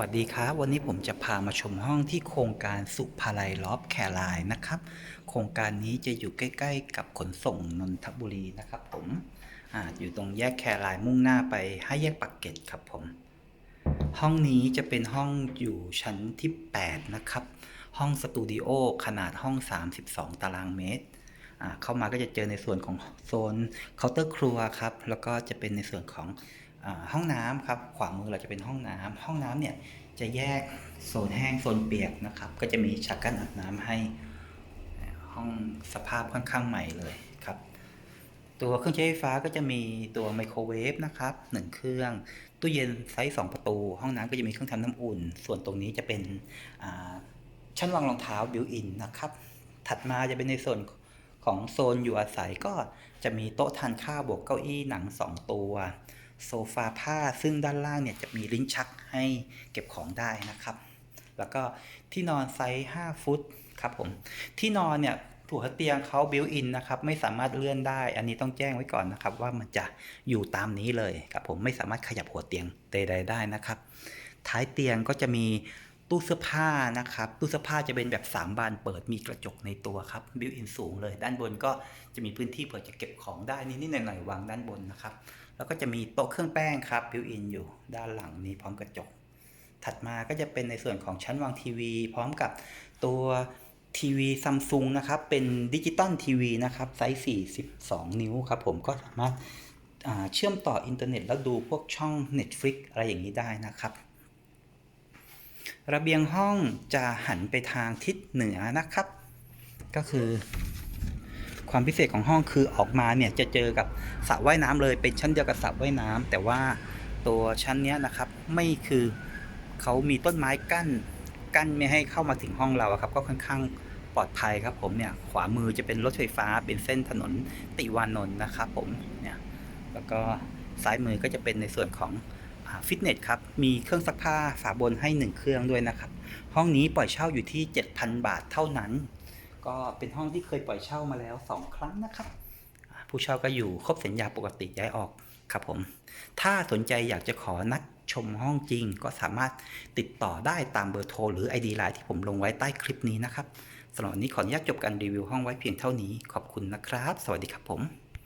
วัสดีครับ วันนี้ผมจะพามาชมห้องที่โครงการสุภาลัยลอฟแคร์ไลน์นะครับ โครงการนี้จะอยู่ใกล้ ๆ กับขนส่งนนทบุรีนะครับผมออยู่ตรงแยกแคร์ไลน์มุ่งหน้าไปห้าแยกปากเกร็ดครับผม ห้องนี้จะเป็นห้องอยู่ชั้นที่ 8 นะครับ ห้องสตูดิโอขนาดห้อง 32 ตารางเมตร เข้ามาก็จะเจอในส่วนของโซนเคาน์เตอร์ครัวครับ แล้วก็จะเป็นในส่วนของ ห้องน้ำครับขวามือเราจะเป็นห้องน้ำห้องน้ำเนี่ยจะแยกโซนแห้งโซนเปียกนะครับ ก็จะมีชักกั้นอาบน้ำให้ห้องสภาพค่อนข้างใหม่เลยครับ ตัวเครื่องใช้ไฟฟ้าก็จะมีตัวไมโครเวฟนะครับหนึ่งเครื่อง ตู้เย็นไซส์2ประตู ห้องน้ำก็จะมีเครื่องทำน้ำอุ่น ส่วนตรงนี้จะเป็นชั้นวางรองเท้าบิวอินนะครับ ถัดมาจะเป็นในส่วนของโซนอยู่อาศัยก็จะมีโต๊ะทานข้าวบวกเก้าอี้หนัง2ตัว โซฟาผ้าซึ่งด้านล่างเนี่ยจะมีลิ้นชักให้เก็บของได้นะครับ แล้วก็ที่นอนไซส์ 5 ฟุตครับผมที่นอนเนี่ยหัวเตียงเขาบิวอินนะครับไม่สามารถเลื่อนได้ อันนี้ต้องแจ้งไว้ก่อนนะครับ ว่ามันจะอยู่ตามนี้เลยครับผมไม่สามารถขยับหัวเตียงใดๆได้นะครับ ท้ายเตียงก็จะมี ตู้เสื้อผ้านะครับ ตู้เสื้อผ้าจะเป็นแบบ 3 บานเปิดมีกระจกในตัวครับบิวอินสูงเลย ด้านบนก็จะมีพื้นที่เผื่อจะเก็บของได้นิดๆหน่อยๆวางด้านบนนะครับ แล้วก็จะมีโต๊ะเครื่องแป้งครับบิวอินอยู่ด้านหลังนี้พร้อมกระจก ถัดมาก็จะเป็นในส่วนของชั้นวางทีวี พร้อมกับตัวทีวีซัมซุงนะครับ เป็นดิจิตอลทีวีนะครับ ไซส์ 42 นิ้วครับผมก็สามารถเชื่อมต่ออินเทอร์เน็ตแล้วดูพวกช่อง Netflix อะไรอย่างนี้ได้นะครับ ระเบียงห้องจะหันไปทางทิศเหนือนะครับ ก็คือ ความพิเศษของห้องคือออกมาเนี่ยจะเจอกับสระว่ายน้ำเลยเป็นชั้นเดียวกับสระว่ายน้ำแต่ว่าตัวชั้นเนี้ยนะครับไม่คือเขามีต้นไม้กั้นกั้นไม่ให้เข้ามาถึงห้องเราครับ ก็ค่อนข้างปลอดภัยครับผมเนี่ยขวามือจะเป็นรถไฟฟ้าเป็นเส้นถนนติวานนท์นะครับผมเนี่ยแล้วก็ซ้ายมือก็จะเป็นในส่วนของ ฟิตเนสครับ มีเครื่องซักผ้าฝาบนให้หนึ่งเครื่องด้วยนะครับ ห้องนี้ปล่อยเช่าอยู่ที่ 7,000 บาทเท่านั้น ก็เป็นห้องที่เคยปล่อยเช่ามาแล้ว 2 ครั้งนะครับ ผู้เช่าก็อยู่ครบสัญญาปกติย้ายออกครับผม ถ้าสนใจอยากจะขอนัดชมห้องจริง ก็สามารถติดต่อได้ตามเบอร์โทรหรือ ID ไลน์ที่ผมลงไว้ใต้คลิปนี้นะครับสำหรับวันนี้ขออนุญาตจบการรีวิวห้องไว้เพียงเท่านี้ ขอบคุณนะครับ สวัสดีครับผม